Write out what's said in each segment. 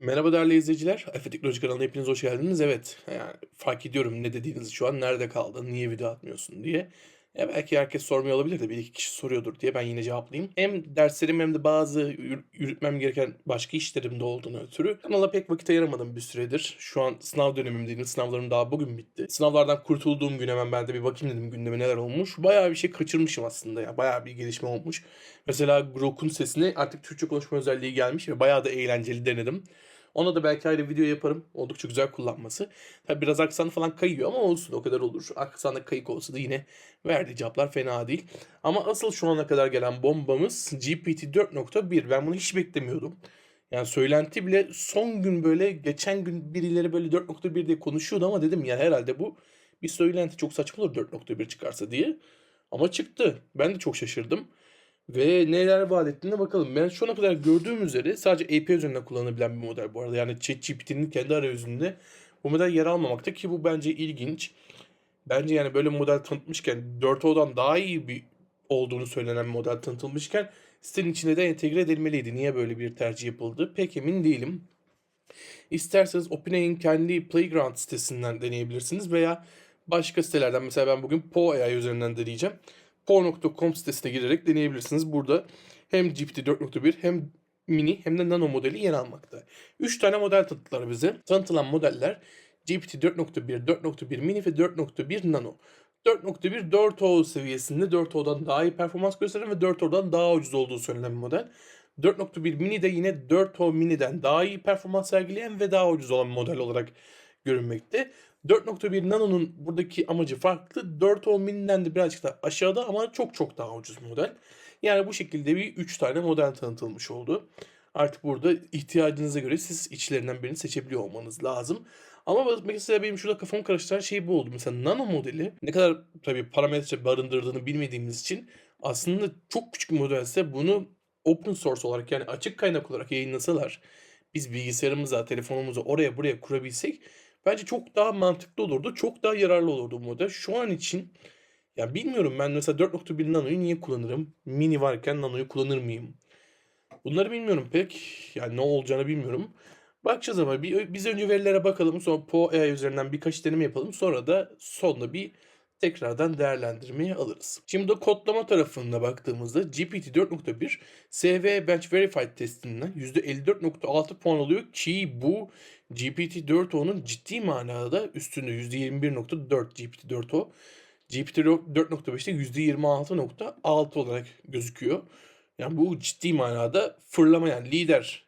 Merhaba değerli izleyiciler. Efe Teknoloji kanalına hepiniz hoş geldiniz. Evet, yani fark ediyorum ne dediğinizi şu an nerede kaldın, niye video atmıyorsun diye. Ya belki herkes sormuyor olabilir de bir iki kişi soruyordur diye ben yine cevaplayayım. Hem derslerim hem de bazı yür- yürütmem gereken başka işlerim de olduğunu ötürü kanala pek vakit ayıramadım bir süredir. Şu an sınav dönemimdeyim. Sınavlarım daha bugün bitti. Sınavlardan kurtulduğum gün hemen ben de bir bakayım dedim gündeme neler olmuş. Bayağı bir şey kaçırmışım aslında ya. Bayağı bir gelişme olmuş. Mesela Grok'un sesine artık Türkçe konuşma özelliği gelmiş ve bayağı da eğlenceli denedim. Ona da belki ayrı video yaparım. Oldukça güzel kullanması. Tabi biraz aksanı falan kayıyor ama olsun o kadar olur. Aksanı kayık olsa da yine verdiği cevaplar fena değil. Ama asıl şu ana kadar gelen bombamız GPT 4.1. Ben bunu hiç beklemiyordum. Yani söylenti bile son gün böyle geçen gün birileri böyle 4.1 diye konuşuyordu ama dedim ya herhalde bu bir söylenti çok saçma olur 4.1 çıkarsa diye. Ama çıktı. Ben de çok şaşırdım. Ve neler vaat ettiğine bakalım. Ben şu ana kadar gördüğüm üzere sadece API üzerinden kullanılabilen bir model bu arada. Yani ChatGPT'nin kendi arayüzünde bu model yer almamakta ki bu bence ilginç. Bence yani böyle model tanıtmışken 4O'dan daha iyi bir olduğunu söylenen bir model tanıtılmışken sitenin içine de entegre edilmeliydi. Niye böyle bir tercih yapıldı? Pek emin değilim. İsterseniz OpenAI'nin kendi Playground sitesinden deneyebilirsiniz veya başka sitelerden mesela ben bugün Po AI üzerinden deneyeceğim. Po.com sitesine girerek deneyebilirsiniz. Burada hem GPT 4.1 hem mini hem de nano modeli yer almakta. 3 tane model tanıttılar bize. Tanıtılan modeller GPT 4.1, 4.1 mini ve 4.1 nano. 4.1 4O seviyesinde 4O'dan daha iyi performans gösteren ve 4O'dan daha ucuz olduğu söylenen bir model. 4.1 mini de yine 4O mini'den daha iyi performans sergileyen ve daha ucuz olan model olarak görünmekte. 4.1 Nano'nun buradaki amacı farklı. 4O mini'den de birazcık daha aşağıda ama çok çok daha ucuz model. Yani bu şekilde bir 3 tane model tanıtılmış oldu. Artık burada ihtiyacınıza göre siz içlerinden birini seçebiliyor olmanız lazım. Ama mesela benim şurada kafamı karıştıran şey bu oldu. Mesela nano modeli ne kadar tabii parametre barındırdığını bilmediğimiz için aslında çok küçük bir modelse bunu open source olarak yani açık kaynak olarak yayınlasalar biz bilgisayarımıza, telefonumuza oraya buraya kurabilsek bence çok daha mantıklı olurdu. Çok daha yararlı olurdu bu model. Şu an için ya bilmiyorum ben mesela 4.1 Nano'yu niye kullanırım? Mini varken Nano'yu kullanır mıyım? Bunları bilmiyorum pek. Yani ne olacağını bilmiyorum. Bakacağız ama bir, biz önce verilere bakalım. Sonra Po AI üzerinden birkaç deneme yapalım. Sonra da sonunda bir tekrardan değerlendirmeye alırız. Şimdi de kodlama tarafına baktığımızda GPT 4.1 SV Bench Verified testinden %54.6 puan alıyor ki bu GPT 4o'nun ciddi manada üstünde %21.4 GPT 4o. GPT 4.5'te %26.6 olarak gözüküyor. Yani bu ciddi manada fırlama yani lider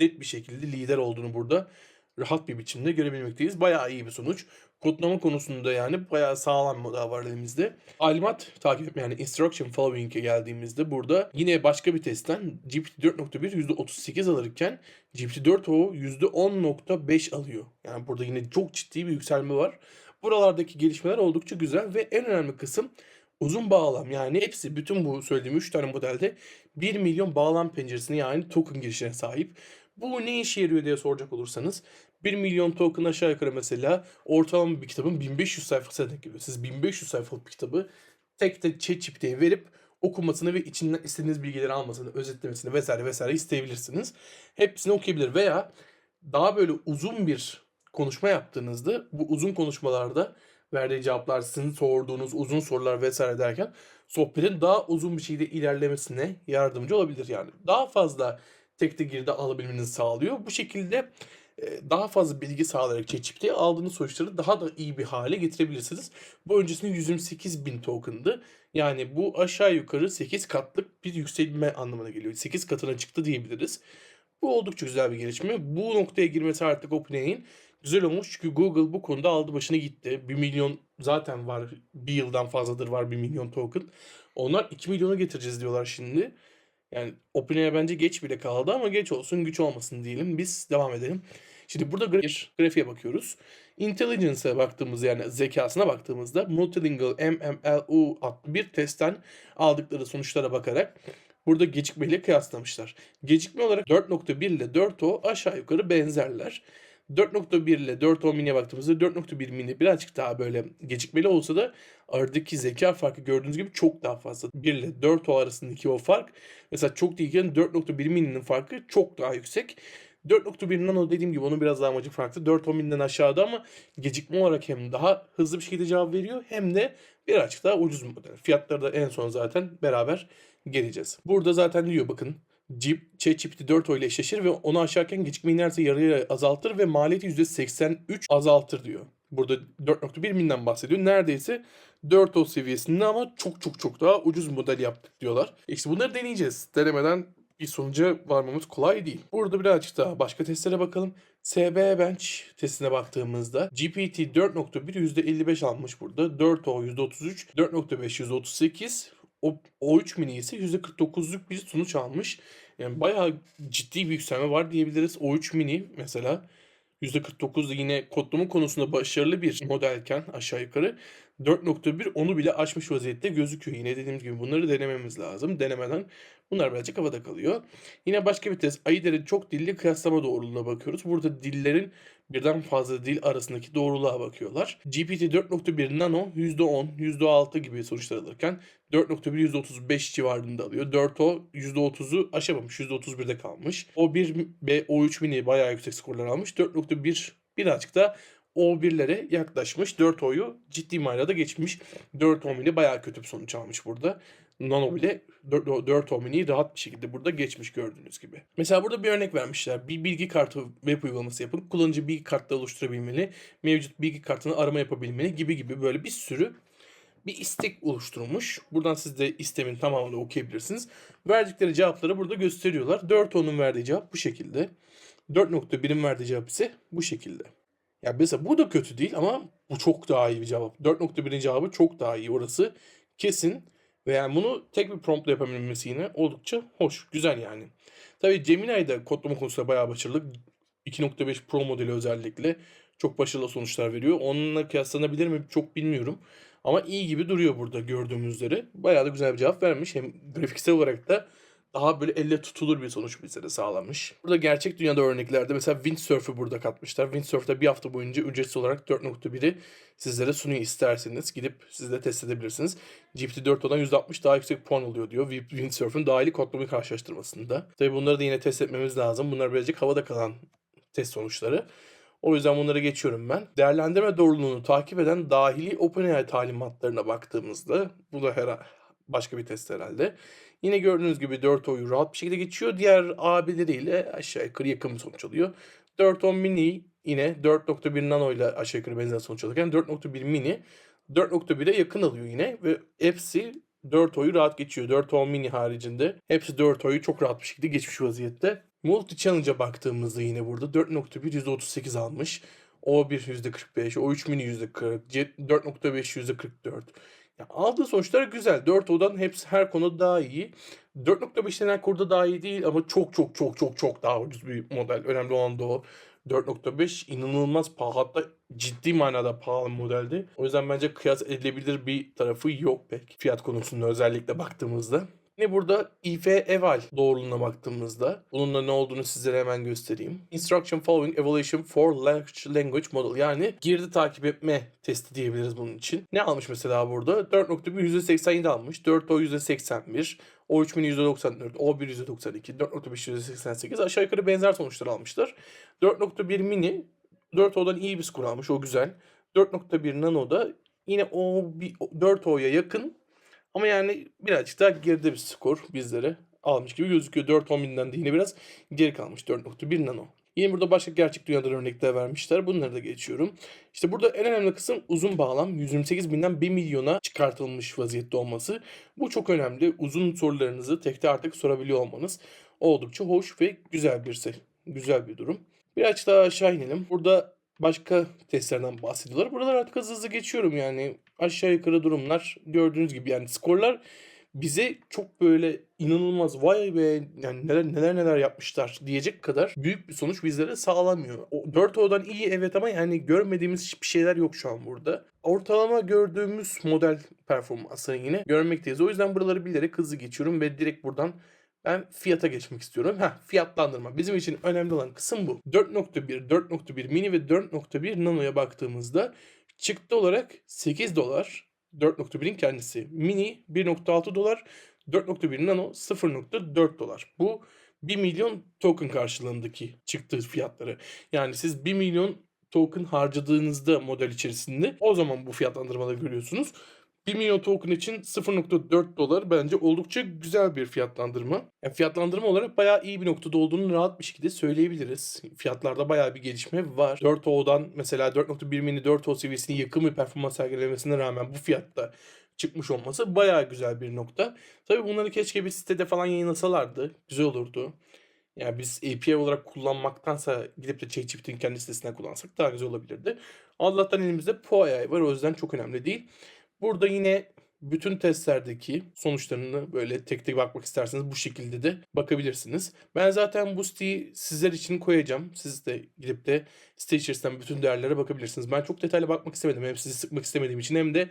net bir şekilde lider olduğunu burada rahat bir biçimde görebilmekteyiz. Bayağı iyi bir sonuç. Kodlama konusunda yani bayağı sağlam model var elimizde. Alimat takip etme yani instruction following'e geldiğimizde burada yine başka bir testten GPT 4.1 %38 alırken GPT 4o %10.5 alıyor. Yani burada yine çok ciddi bir yükselme var. Buralardaki gelişmeler oldukça güzel ve en önemli kısım uzun bağlam yani hepsi bütün bu söylediğim 3 tane modelde 1 milyon bağlam penceresine yani token girişine sahip. Bu ne işe yarıyor diye soracak olursanız 1 milyon token aşağı yukarı mesela ortalama bir kitabın 1500 sayfasına denk geliyor. Siz 1500 sayfalık bir kitabı tek tek ChatGPT'ye verip okumasını ve içinden istediğiniz bilgileri almasını, özetlemesini vesaire vesaire isteyebilirsiniz. Hepsini okuyabilir veya daha böyle uzun bir konuşma yaptığınızda bu uzun konuşmalarda verdiği cevaplar, sizin sorduğunuz uzun sorular vesaire derken sohbetin daha uzun bir şekilde ilerlemesine yardımcı olabilir yani. Daha fazla tek tek girdi alabilmenizi sağlıyor. Bu şekilde daha fazla bilgi sağlayarak ChatGPT'ye aldığınız sonuçları daha da iyi bir hale getirebilirsiniz. Bu öncesinde 128 bin token'dı. Yani bu aşağı yukarı 8 katlık bir yükselme anlamına geliyor. 8 katına çıktı diyebiliriz. Bu oldukça güzel bir gelişme. Bu noktaya girmesi artık OpenAI'nin güzel olmuş. Çünkü Google bu konuda aldı başını gitti. 1 milyon zaten var. Bir yıldan fazladır var 1 milyon token. Onlar 2 milyona getireceğiz diyorlar şimdi. Yani OpenAI bence geç bile kaldı ama geç olsun güç olmasın diyelim. Biz devam edelim. Şimdi burada bir grafiğe bakıyoruz. Intelligence'a baktığımız yani zekasına baktığımızda Multilingual MMLU adlı bir testten aldıkları sonuçlara bakarak burada gecikmeyle kıyaslamışlar. Gecikme olarak 4.1 ile 4O aşağı yukarı benzerler. 4.1 ile 4O mini'ye baktığımızda 4.1 mini birazcık daha böyle gecikmeli olsa da aradaki zeka farkı gördüğünüz gibi çok daha fazla. 1 ile 4O arasındaki o fark mesela çok değilken 4.1 mini'nin farkı çok daha yüksek. 4.1 Nano dediğim gibi onun biraz daha amacı farklı. 4.10.000'den aşağıda ama gecikme olarak hem daha hızlı bir şekilde cevap veriyor hem de birazcık daha ucuz model. Fiyatları da en son zaten beraber geleceğiz. Burada zaten diyor bakın Jeep ChatGPT 4 ile eşleşir ve onu aşarken gecikme inerse yarıya azaltır ve maliyeti %83 azaltır diyor. Burada 4.1 minden bahsediyor. Neredeyse 4O seviyesinde ama çok çok çok daha ucuz model yaptık diyorlar. İşte bunları deneyeceğiz. Denemeden bir sonuca varmamız kolay değil. Burada birazcık daha başka testlere bakalım. SB Bench testine baktığımızda GPT 4.1 %55 almış burada. 4O %33, 4.5 %38, o O3 mini ise %49'luk bir sonuç almış. Yani bayağı ciddi bir yükselme var diyebiliriz. O3 mini mesela %49 yine kodlama konusunda başarılı bir modelken aşağı yukarı 4.1 onu bile aşmış vaziyette gözüküyor. Yine dediğimiz gibi bunları denememiz lazım. Denemeden bunlar birazcık havada kalıyor. Yine başka bir test. Ayder'in çok dilli kıyaslama doğruluğuna bakıyoruz. Burada dillerin birden fazla dil arasındaki doğruluğa bakıyorlar. GPT 4.1 Nano %10, %6 gibi sonuçlar alırken 4.1 %35 civarında alıyor. 4O %30'u aşamamış. %31'de kalmış. O1 ve O3 mini bayağı yüksek skorlar almış. 4.1 birazcık da O1'lere yaklaşmış. 4O'yu ciddi manada geçmiş. 4O mini bayağı kötü bir sonuç almış burada. Nano bile 4O mini'yi rahat bir şekilde burada geçmiş gördüğünüz gibi. Mesela burada bir örnek vermişler. Bir bilgi kartı web uygulaması yapın. Kullanıcı bilgi kartları oluşturabilmeli. Mevcut bilgi kartını arama yapabilmeli gibi gibi böyle bir sürü bir istek oluşturulmuş. Buradan siz de istemin tamamını okuyabilirsiniz. Verdikleri cevapları burada gösteriyorlar. 4.10'un verdiği cevap bu şekilde. 4.1'in verdiği cevap ise bu şekilde. Ya mesela bu da kötü değil ama bu çok daha iyi bir cevap. 4.1'in cevabı çok daha iyi orası kesin. Ve yani bunu tek bir promptla yapabilmesi yine oldukça hoş, güzel yani. Tabii Gemini de kodlama konusunda bayağı başarılı. 2.5 Pro modeli özellikle çok başarılı sonuçlar veriyor. Onunla kıyaslanabilir mi çok bilmiyorum. Ama iyi gibi duruyor burada gördüğümüz üzere. Bayağı da güzel bir cevap vermiş. Hem grafiksel olarak da daha böyle elle tutulur bir sonuç bize de sağlamış. Burada gerçek dünyada örneklerde mesela Windsurf'ı burada katmışlar. Windsurf'ta bir hafta boyunca ücretsiz olarak 4.1'i sizlere sunuyor isterseniz. Gidip siz de test edebilirsiniz. GPT-4 olan %60 daha yüksek puan oluyor diyor Windsurf'ın dahili kodlama karşılaştırmasında. Tabii bunları da yine test etmemiz lazım. Bunlar birazcık havada kalan test sonuçları. O yüzden bunları geçiyorum ben. Değerlendirme doğruluğunu takip eden dahili OpenAI talimatlarına baktığımızda bu da her başka bir test herhalde. Yine gördüğünüz gibi 4 oyu rahat bir şekilde geçiyor. Diğer abileriyle aşağı yukarı yakın sonuç alıyor. 4.10 mini yine 4.1 nano ile aşağı yukarı benzer sonuç alırken 4.1 mini 4.1'e yakın alıyor yine ve hepsi 4 oyu rahat geçiyor. 4.10 mini haricinde hepsi 4 oyu çok rahat bir şekilde geçmiş vaziyette. Multi Challenge'a baktığımızda yine burada 4.1 %38 almış. O1 %45, O3 mini %40, 4.5 %44. Ya aldığı sonuçlar güzel. 4 odan hepsi her konuda daha iyi. 4.5 her konuda daha iyi değil ama çok çok çok çok çok daha ucuz bir model. Önemli olan da o. 4.5 inanılmaz pahalı hatta ciddi manada pahalı modeldi. O yüzden bence kıyas edilebilir bir tarafı yok pek fiyat konusunda özellikle baktığımızda. Yine burada if eval doğruluğuna baktığımızda bunun ne olduğunu sizlere hemen göstereyim. Instruction Following Evaluation for Large Language Model yani girdi takip etme testi diyebiliriz bunun için. Ne almış mesela burada? 4.1 %87 almış. 4O %81. O3 mini %94, O1 %92, 4.5 %88 aşağı yukarı benzer sonuçlar almışlar. 4.1 mini 4O'dan iyi bir skor almış o güzel. 4.1 nano da yine o 4O'ya yakın ama yani birazcık daha geride bir skor bizlere almış gibi gözüküyor. 4-10 binden de yine biraz geri kalmış 4.1 nano. Yine burada başka gerçek dünyadan örnekler vermişler. Bunları da geçiyorum. İşte burada en önemli kısım uzun bağlam. 128 binden 1 milyona çıkartılmış vaziyette olması. Bu çok önemli. Uzun sorularınızı tekte artık sorabiliyor olmanız oldukça hoş ve güzel bir şey. Güzel bir durum. Birazcık daha aşağı inelim. Burada başka testlerden bahsediyorlar. Buralar artık hızlı hızlı geçiyorum yani. Aşağı yukarı durumlar gördüğünüz gibi yani skorlar bize çok böyle inanılmaz vay be yani neler neler neler yapmışlar diyecek kadar büyük bir sonuç bizlere sağlamıyor. O 4O'dan iyi evet ama yani görmediğimiz hiçbir şeyler yok şu an burada. Ortalama gördüğümüz model performansını yine görmekteyiz. O yüzden buraları bilerek hızlı geçiyorum ve direkt buradan ben fiyata geçmek istiyorum. Ha fiyatlandırma. Bizim için önemli olan kısım bu. 4.1, 4.1 mini ve 4.1 nanoya baktığımızda çıktı olarak 8 dolar 4.1'in kendisi. Mini 1.6 dolar, 4.1 nano 0.4 dolar. Bu 1 milyon token karşılığındaki çıktığı fiyatları. Yani siz 1 milyon token harcadığınızda model içerisinde o zaman bu fiyatlandırmaları görüyorsunuz. 1 milyon token için 0.4 dolar bence oldukça güzel bir fiyatlandırma. Yani fiyatlandırma olarak bayağı iyi bir noktada olduğunu rahat bir şekilde söyleyebiliriz. Fiyatlarda bayağı bir gelişme var. 4O'dan mesela 4.1 mini 4O seviyesine yakın bir performans sergilemesine rağmen bu fiyatta çıkmış olması bayağı güzel bir nokta. Tabii bunları keşke bir sitede falan yayınlasalardı. Güzel olurdu. Yani biz API olarak kullanmaktansa gidip de ChatGPT'nin kendi sitesinden kullansak daha güzel olabilirdi. Allah'tan elimizde PoAI var o yüzden çok önemli değil. Burada yine bütün testlerdeki sonuçlarını böyle tek tek bakmak isterseniz bu şekilde de bakabilirsiniz. Ben zaten bu siteyi sizler için koyacağım. Siz de gidip de site içerisinden bütün değerlere bakabilirsiniz. Ben çok detaylı bakmak istemedim. Hem sizi sıkmak istemediğim için hem de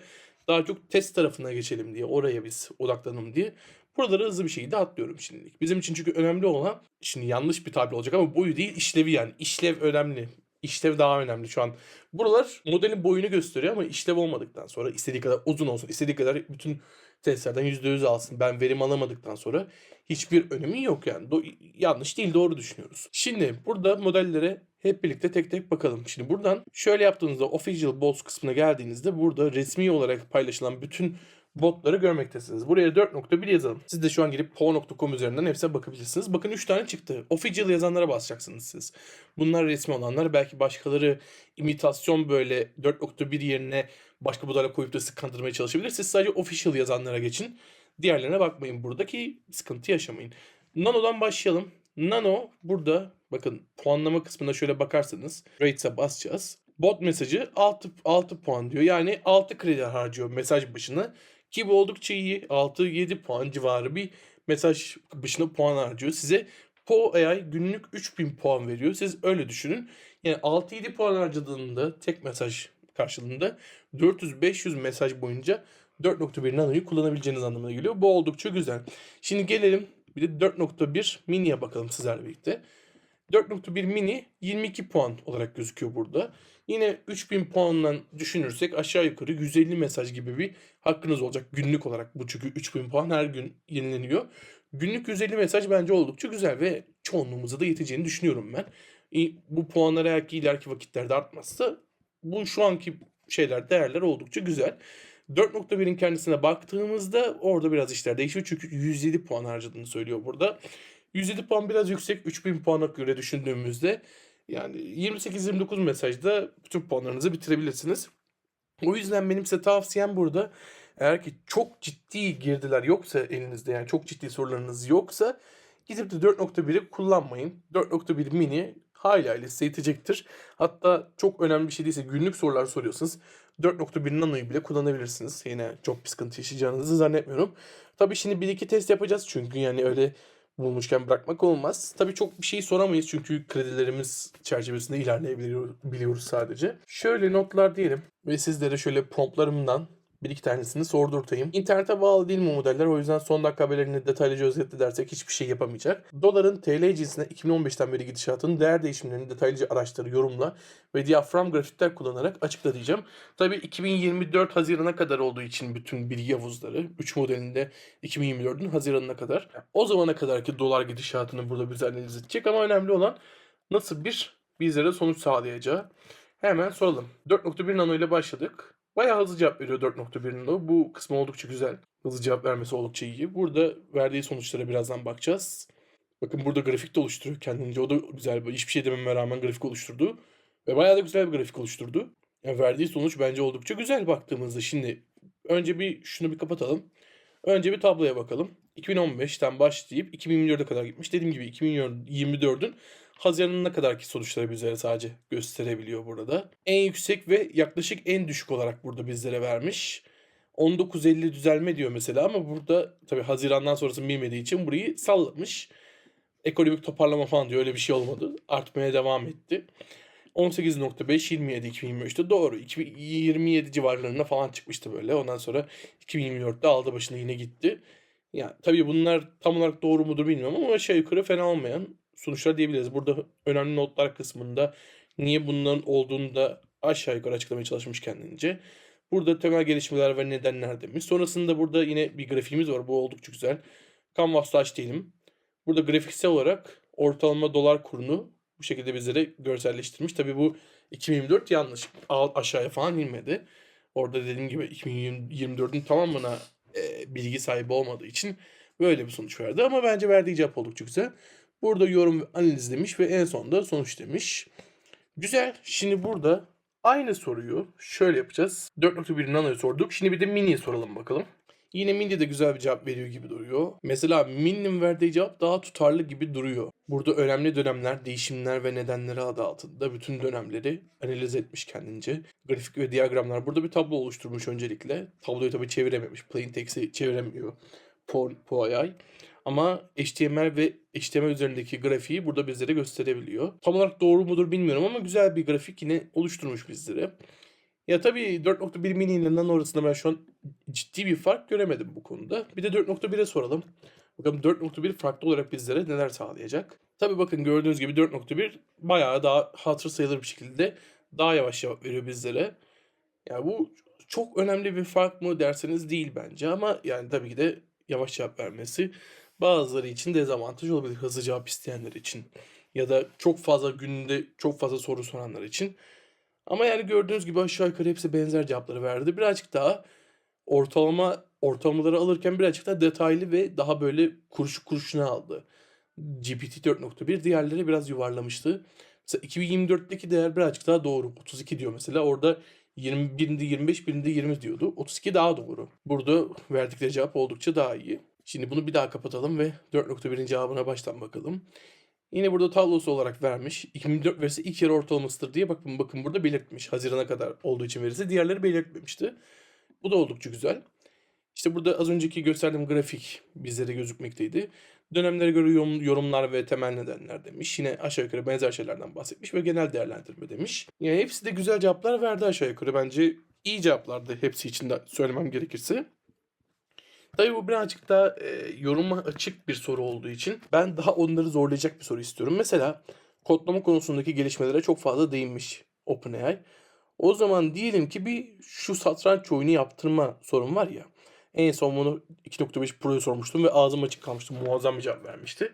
daha çok test tarafına geçelim diye. Oraya biz odaklanalım diye. Buraları hızlı bir şekilde atlıyorum şimdilik. Bizim için çünkü önemli olan, şimdi yanlış bir tablo olacak ama boyu değil işlevi yani. İşlev önemli. İşlev daha önemli şu an. Buralar modelin boyunu gösteriyor ama işlev olmadıktan sonra istediği kadar uzun olsun, istediği kadar bütün testlerden %100 alsın. Ben verim alamadıktan sonra hiçbir önemi yok yani. Do- yanlış değil doğru düşünüyoruz. Şimdi burada modellere hep birlikte tek tek bakalım. Şimdi buradan şöyle yaptığınızda Official Bots kısmına geldiğinizde burada resmi olarak paylaşılan bütün botları görmektesiniz. Buraya 4.1 yazalım. Siz de şu an girip po.com üzerinden hepsine bakabilirsiniz. Bakın 3 tane çıktı. Official yazanlara basacaksınız siz. Bunlar resmi olanlar. Belki başkaları imitasyon böyle 4.1 yerine başka budala koyup da sizi kandırmaya çalışabilir. Siz sadece official yazanlara geçin. Diğerlerine bakmayın buradaki sıkıntı yaşamayın. Nano'dan başlayalım. Nano burada bakın puanlama kısmına şöyle bakarsanız rates'e basacağız. Bot mesajı 6, 6 puan diyor. Yani 6 kredi harcıyor mesaj başına. Ki bu oldukça iyi. 6-7 puan civarı bir mesaj başına puan harcıyor. Size Po AI günlük 3000 puan veriyor. Siz öyle düşünün. Yani 6-7 puan harcadığında tek mesaj karşılığında 400-500 mesaj boyunca 4.1 nanoyu kullanabileceğiniz anlamına geliyor. Bu oldukça güzel. Şimdi gelelim bir de 4.1 mini'ye bakalım sizlerle birlikte. 4.1 mini 22 puan olarak gözüküyor burada. Yine 3000 puandan düşünürsek aşağı yukarı 150 mesaj gibi bir hakkınız olacak günlük olarak. Bu çünkü 3000 puan her gün yenileniyor. Günlük 150 mesaj bence oldukça güzel ve çoğunluğumuza da yeteceğini düşünüyorum ben. Bu puanlar eğer ki ileriki vakitlerde artmazsa bu şu anki şeyler değerler oldukça güzel. 4.1'in kendisine baktığımızda orada biraz işler değişiyor. Çünkü 107 puan harcadığını söylüyor burada. 107 puan biraz yüksek. 3000 puana göre düşündüğümüzde yani 28-29 mesajda bütün puanlarınızı bitirebilirsiniz. O yüzden benim size tavsiyem burada eğer ki çok ciddi girdiler yoksa elinizde yani çok ciddi sorularınız yoksa gidip de 4.1'i kullanmayın. 4.1 mini hayli hayli size yetecektir. Hatta çok önemli bir şey değilse günlük sorular soruyorsanız 4.1 nanoyu bile kullanabilirsiniz. Yine çok bir sıkıntı yaşayacağınızı zannetmiyorum. Tabii şimdi bir iki test yapacağız çünkü yani öyle bulmuşken bırakmak olmaz. Tabii çok bir şey soramayız çünkü kredilerimiz çerçevesinde ilerleyebiliyoruz sadece. Şöyle notlar diyelim ve sizlere şöyle promptlarımdan bir iki tanesini sordurtayım. İnternete bağlı değil mi modeller? O yüzden son dakika haberlerini detaylıca özetle dersek hiçbir şey yapamayacak. Doların TL cinsine 2015'ten beri gidişatının değer değişimlerini detaylıca araştır, yorumla ve diyafram grafikler kullanarak açıkla diyeceğim. Tabii 2024 Haziran'a kadar olduğu için bütün bilgi havuzları 3 modelinde 2024'ün Haziran'ına kadar. O zamana kadarki dolar gidişatını burada bize analiz edecek ama önemli olan nasıl bir bizlere sonuç sağlayacağı. Hemen soralım. 4.1 nano ile başladık. Bayağı hızlı cevap veriyor 4.1'in de. Bu kısmı oldukça güzel. Hızlı cevap vermesi oldukça iyi. Burada verdiği sonuçlara birazdan bakacağız. Bakın burada grafik de oluşturuyor kendince. O da güzel. Hiçbir şey dememe rağmen grafik oluşturdu. Ve bayağı da güzel bir grafik oluşturdu. Yani verdiği sonuç bence oldukça güzel baktığımızda. Şimdi önce bir şunu bir kapatalım. Önce bir tabloya bakalım. 2015'ten başlayıp 2024'e kadar gitmiş. Dediğim gibi 2024'ün Haziran'ına kadarki sonuçları bizlere sadece gösterebiliyor burada. En yüksek ve yaklaşık en düşük olarak burada bizlere vermiş. 19.50 düzelme diyor mesela ama burada tabii Haziran'dan sonrasını bilmediği için burayı sallamış. Ekonomik toparlama falan diyor öyle bir şey olmadı. Artmaya devam etti. 18.5 27 2023'te doğru. 2027 civarlarında falan çıkmıştı böyle. Ondan sonra 2024'te aldı başını yine gitti. Yani tabii bunlar tam olarak doğru mudur bilmiyorum ama aşağı yukarı fena olmayan sonuçlar diyebiliriz. Burada önemli notlar kısmında niye bunların olduğunu da aşağı yukarı açıklamaya çalışmış kendince. Burada temel gelişmeler ve nedenler demiş. Sonrasında burada yine bir grafiğimiz var. Bu oldukça güzel. Canvas Touch diyelim. Burada grafiksel olarak ortalama dolar kurunu bu şekilde bizlere görselleştirmiş. Tabii bu 2024 yanlış. Aşağıya falan inmedi. Orada dediğim gibi 2024'ün tamamına e, bilgi sahibi olmadığı için böyle bir sonuç verdi. Ama bence verdiği cevap oldukça güzel. Burada yorum ve analiz demiş ve en sonunda sonuç demiş. Güzel. Şimdi burada aynı soruyu şöyle yapacağız. 4.1 nanoyu sorduk. Şimdi bir de mini'ye soralım bakalım. Yine Mini de güzel bir cevap veriyor gibi duruyor. Mesela Mini'nin verdiği cevap daha tutarlı gibi duruyor. Burada önemli dönemler, değişimler ve nedenleri adı altında bütün dönemleri analiz etmiş kendince. Grafik ve diyagramlar. Burada bir tablo oluşturmuş öncelikle. Tabloyu tabii çevirememiş. Plain text'i çeviremiyor. Po, POI. Ama HTML ve HTML üzerindeki grafiği burada bizlere gösterebiliyor. Tam olarak doğru mudur bilmiyorum ama güzel bir grafik yine oluşturmuş bizlere. Ya tabii 4.1 mini ile nano arasında ben şu an ciddi bir fark göremedim bu konuda. Bir de 4.1'e soralım. Bakalım 4.1 farklı olarak bizlere neler sağlayacak. Tabii bakın gördüğünüz gibi 4.1 bayağı daha hatır sayılır bir şekilde daha yavaş cevap veriyor bizlere. Yani bu çok önemli bir fark mı derseniz değil bence ama yani tabii ki de yavaş cevap vermesi bazıları için dezavantaj olabilir hızlı cevap isteyenler için. Ya da çok fazla günde çok fazla soru soranlar için. Ama yani gördüğünüz gibi aşağı yukarı hepsi benzer cevapları verdi. Birazcık daha ortalama ortalamaları alırken birazcık daha detaylı ve daha böyle kuruşu kuruşuna aldı. GPT 4.1 diğerleri biraz yuvarlamıştı. Mesela 2024'teki değer birazcık daha doğru. 32 diyor mesela. Orada 20, birinde 25, birinde 20 diyordu. 32 daha doğru. Burada verdikleri cevap oldukça daha iyi. Şimdi bunu bir daha kapatalım ve 4.1'in cevabına baştan bakalım. Yine burada tablosu olarak vermiş. 2004 verisi ilk yarı ortalamasıdır diye bakın bakın burada belirtmiş. Hazirana kadar olduğu için verisi. Diğerleri belirtmemişti. Bu da oldukça güzel. İşte burada az önceki gösterdiğim grafik bizlere gözükmekteydi. Dönemlere göre yorum- yorumlar ve temel nedenler demiş. Yine aşağı yukarı benzer şeylerden bahsetmiş ve genel değerlendirme demiş. Yani hepsi de güzel cevaplar verdi aşağı yukarı. Bence iyi cevaplardı hepsi için de söylemem gerekirse. Tabii bu birazcık daha e, yoruma açık bir soru olduğu için ben daha onları zorlayacak bir soru istiyorum. Mesela kodlama konusundaki gelişmelere çok fazla değinmiş OpenAI. O zaman diyelim ki bir şu satranç oyunu yaptırma sorun var ya. En son bunu 2.5 Pro'ya sormuştum ve ağzım açık kalmıştı. Muazzam bir cevap vermişti.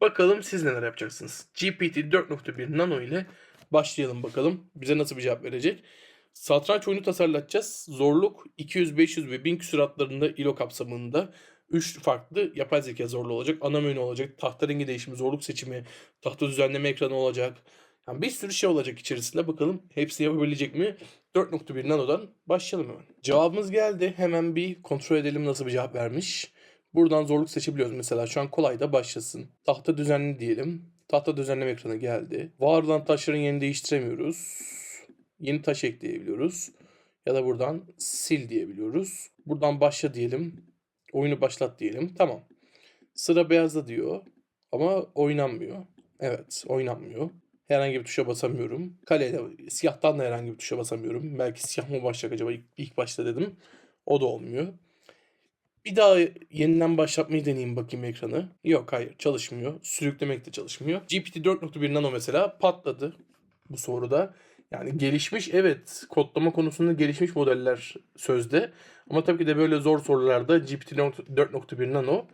Bakalım siz neler yapacaksınız? GPT 4.1 Nano ile başlayalım bakalım. Bize nasıl bir cevap verecek? Satranç oyunu tasarlatacağız. Zorluk 200, 500 ve 1000 küsuratlarında ILO kapsamında 3 farklı yapay zeka zorluğu olacak. Ana menü olacak. Tahta rengi değişimi, zorluk seçimi, tahta düzenleme ekranı olacak. Yani bir sürü şey olacak içerisinde. Bakalım hepsini yapabilecek mi? 4.1 Nano'dan başlayalım hemen. Cevabımız geldi. Hemen bir kontrol edelim nasıl bir cevap vermiş. Buradan zorluk seçebiliyoruz. Mesela şu an kolay da başlasın. Tahta düzenli diyelim. Tahta düzenleme ekranı geldi. Var olan taşların yerini değiştiremiyoruz. Yeni taş ekleyebiliyoruz. Ya da buradan sil diyebiliyoruz. Buradan başla diyelim. Oyunu başlat diyelim. Tamam. Sıra beyazda diyor. Ama oynanmıyor. Evet oynanmıyor. Herhangi bir tuşa basamıyorum. Kaleyle siyahtan da herhangi bir tuşa basamıyorum. Belki siyah mı başlayacak acaba ilk, başta dedim. O da olmuyor. Bir daha yeniden başlatmayı deneyeyim bakayım ekranı. Yok hayır çalışmıyor. Sürüklemek de çalışmıyor. GPT 4.1 Nano mesela patladı bu soruda. Yani gelişmiş evet kodlama konusunda gelişmiş modeller sözde. Ama tabii ki de böyle zor sorularda GPT 4.1 Nano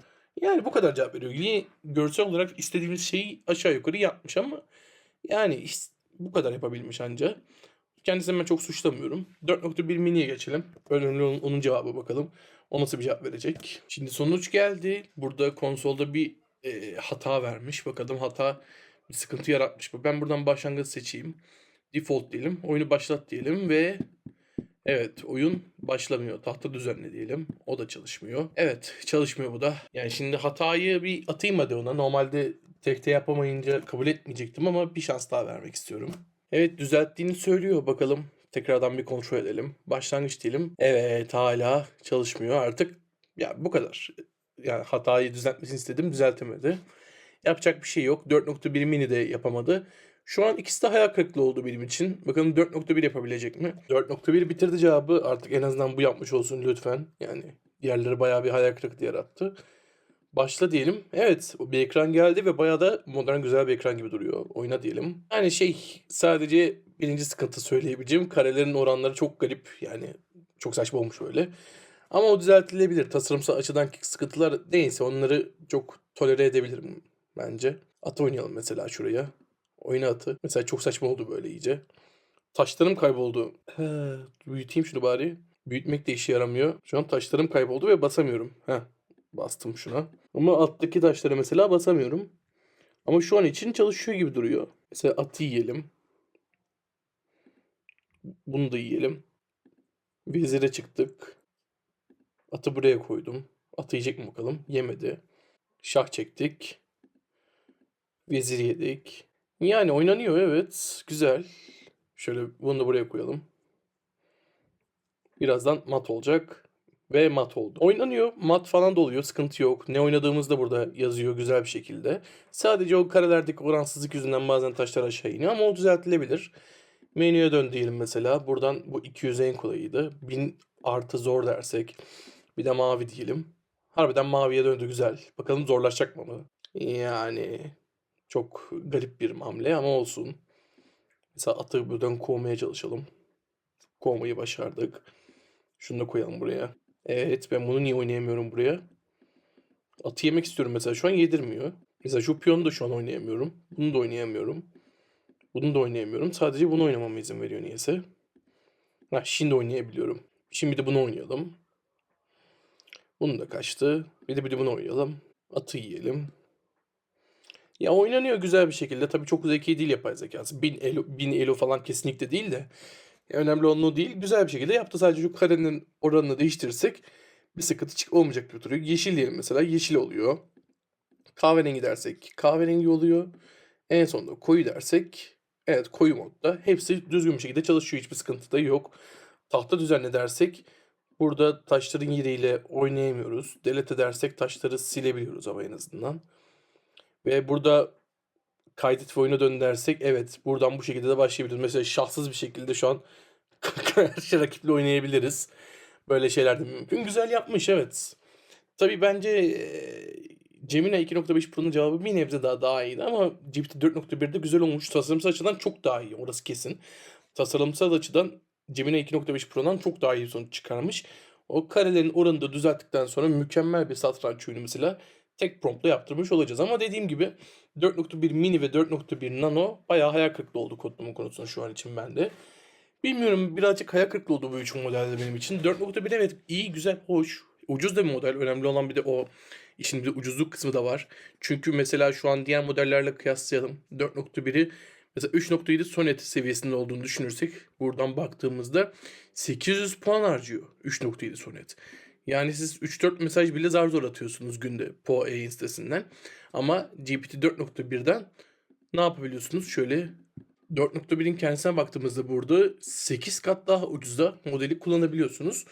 yani bu kadar cevap veriyor. Yine görsel olarak istediğimiz şeyi aşağı yukarı yapmış ama yani bu kadar yapabilmiş anca. Kendisini ben çok suçlamıyorum. 4.1 mini'ye geçelim. Önemli olan onun cevabı bakalım. O nasıl bir cevap verecek? Şimdi sonuç geldi. Burada konsolda bir e, hata vermiş. Bakalım hata bir sıkıntı yaratmış mı? Ben buradan başlangıç seçeyim. Default diyelim. Oyunu başlat diyelim ve evet oyun başlamıyor. Tahta düzenle diyelim. O da çalışmıyor. Evet çalışmıyor bu da. Yani şimdi hatayı bir atayım hadi ona. Normalde tek tek yapamayınca kabul etmeyecektim ama bir şans daha vermek istiyorum. Evet düzelttiğini söylüyor. Bakalım tekrardan bir kontrol edelim. Başlangıç diyelim. Evet hala çalışmıyor artık. Ya bu kadar. Yani hatayı düzeltmesini istedim düzeltemedi. Yapacak bir şey yok. 4.1 mini de yapamadı. Şu an ikisi de hayal kırıklığı oldu benim için. Bakalım 4.1 yapabilecek mi? 4.1 bitirdi cevabı. Artık en azından bu yapmış olsun lütfen. Yani diğerleri bayağı bir hayal kırıklığı yarattı. Başla diyelim. Evet bir ekran geldi ve bayağı da modern güzel bir ekran gibi duruyor. Oyna diyelim. Yani şey sadece birinci sıkıntı söyleyebileceğim. Karelerin oranları çok garip. Yani çok saçma olmuş öyle. Ama o düzeltilebilir. Tasarımsal açıdan sıkıntılar neyse onları çok tolere edebilirim. bence. At oynayalım mesela şuraya. Oyna atı. Mesela çok saçma oldu böyle iyice. Taşlarım kayboldu. He, büyüteyim şunu bari. Büyütmek de işe yaramıyor. Şu an taşlarım kayboldu ve basamıyorum. Heh, bastım şuna. Ama alttaki taşlara mesela basamıyorum. Ama şu an için çalışıyor gibi duruyor. Mesela atı yiyelim. Bunu da yiyelim. Vezire çıktık. Atı buraya koydum. Atı yiyecek mi bakalım? Yemedi. Şah çektik. Vezir yedik. Yani oynanıyor evet. Güzel. Şöyle bunu da buraya koyalım. Birazdan mat olacak. Ve mat oldu. Oynanıyor. Mat falan da oluyor. Sıkıntı yok. Ne oynadığımız da burada yazıyor güzel bir şekilde. Sadece o karelerdeki oransızlık yüzünden bazen taşlar aşağı iniyor ama o düzeltilebilir. Menüye dön diyelim mesela. Buradan bu 200 en kolayıydı. 1000 artı zor dersek. Bir de mavi diyelim. Harbiden maviye döndü güzel. Bakalım zorlaşacak mı? Yani çok garip bir hamle ama olsun. Mesela atı buradan kovmaya çalışalım. Kovmayı başardık. Şunu da koyalım buraya. Evet ben bunu niye oynayamıyorum buraya? Atı yemek istiyorum mesela şu an yedirmiyor. Mesela şu piyonu da şu an oynayamıyorum. Bunu da oynayamıyorum. Bunu da oynayamıyorum. Sadece bunu oynamama izin veriyor niyeyse. Ha, şimdi oynayabiliyorum. Şimdi de bunu oynayalım. Bunu da kaçtı. Bir de bir de bunu oynayalım. Atı yiyelim. Ya oynanıyor güzel bir şekilde. Tabii çok zeki değil yapay zekası. 1000 elo, 1000 elo falan kesinlikle değil de. Ya önemli olan o değil. Güzel bir şekilde yaptı. Sadece şu karenin oranını değiştirirsek bir sıkıntı çık olmayacak gibi duruyor. Yeşil diyelim mesela. Yeşil oluyor. Kahverengi dersek kahverengi oluyor. En sonunda koyu dersek evet koyu modda. Hepsi düzgün bir şekilde çalışıyor. Hiçbir sıkıntı da yok. Tahta düzenle dersek burada taşların yeriyle oynayamıyoruz. Delete dersek taşları silebiliyoruz ama en azından. Ve burada kaydet ve oyuna dön dersek evet buradan bu şekilde de başlayabiliriz. Mesela şahsız bir şekilde şu an karşı rakiple oynayabiliriz. Böyle şeyler de mümkün. Güzel yapmış evet. Tabii bence Gemini 2.5 Pro'nun cevabı bir nebze daha daha iyiydi ama GPT 4.1'de güzel olmuş. Tasarımsal açıdan çok daha iyi. Orası kesin. Tasarımsal açıdan Gemini 2.5 Pro'dan çok daha iyi sonuç çıkarmış. O karelerin oranını da düzelttikten sonra mükemmel bir satranç oyunu mesela tek promptla yaptırmış olacağız. Ama dediğim gibi 4.1 mini ve 4.1 nano bayağı hayal kırıklığı oldu kodlama konusunda şu an için bende. Bilmiyorum birazcık hayal kırıklığı oldu bu üç modelde benim için. 4.1 evet iyi güzel hoş. Ucuz da bir model. Önemli olan bir de o işin bir de ucuzluk kısmı da var. Çünkü mesela şu an diğer modellerle kıyaslayalım. 4.1'i mesela 3.7 Sonnet seviyesinde olduğunu düşünürsek buradan baktığımızda 800 puan harcıyor 3.7 Sonnet. Yani siz 3-4 mesaj bile zar zor atıyorsunuz günde Po yayın sitesinden. Ama GPT 4.1'den ne yapabiliyorsunuz? Şöyle 4.1'in kendisine baktığımızda burada 8 kat daha ucuza modeli kullanabiliyorsunuz.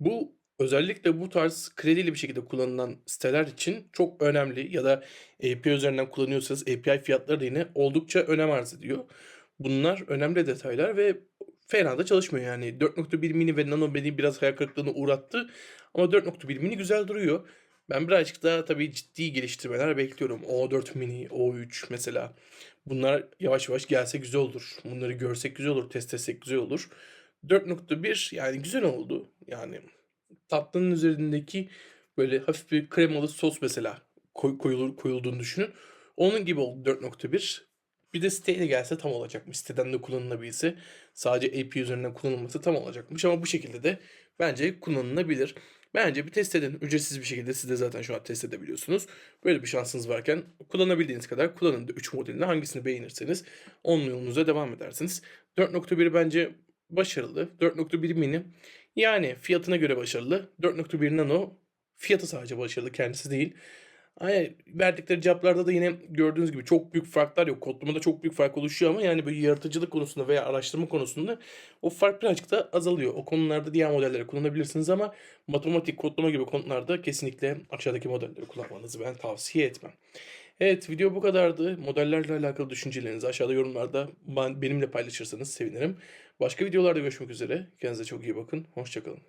Bu özellikle bu tarz kredili bir şekilde kullanılan siteler için çok önemli ya da API üzerinden kullanıyorsanız API fiyatları da yine oldukça önem arz ediyor. Bunlar önemli detaylar ve fena da çalışmıyor yani. 4.1 mini ve nano beni biraz hayal kırıklığına uğrattı ama 4.1 mini güzel duruyor. Ben birazcık daha tabii ciddi geliştirmeler bekliyorum. O4 mini, O3 mesela. Bunlar yavaş yavaş gelse güzel olur. Bunları görsek güzel olur, test etsek güzel olur. 4.1 yani güzel oldu. Yani tatlının üzerindeki böyle hafif bir kremalı sos mesela koy, koyulur, koyulduğunu düşünün. Onun gibi oldu 4.1. Bir de siteyle gelse tam olacakmış. Siteden de kullanılabilse sadece API üzerinden kullanılması tam olacakmış. Ama bu şekilde de bence kullanılabilir. Bence bir test edin. Ücretsiz bir şekilde siz de zaten şu an test edebiliyorsunuz. Böyle bir şansınız varken kullanabildiğiniz kadar kullanın da 3 modelini hangisini beğenirseniz onun yolunuza devam edersiniz. 4.1 bence başarılı. 4.1 mini yani fiyatına göre başarılı. 4.1 nano fiyatı sadece başarılı kendisi değil. Hani verdikleri cevaplarda da yine gördüğünüz gibi çok büyük farklar yok. Kodlamada çok büyük fark oluşuyor ama yani böyle yaratıcılık konusunda veya araştırma konusunda o fark birazcık da azalıyor. O konularda diğer modelleri kullanabilirsiniz ama matematik, kodlama gibi konularda kesinlikle aşağıdaki modelleri kullanmanızı ben tavsiye etmem. Evet video bu kadardı. Modellerle alakalı düşüncelerinizi aşağıda yorumlarda ben- benimle paylaşırsanız sevinirim. Başka videolarda görüşmek üzere. Kendinize çok iyi bakın. Hoşçakalın.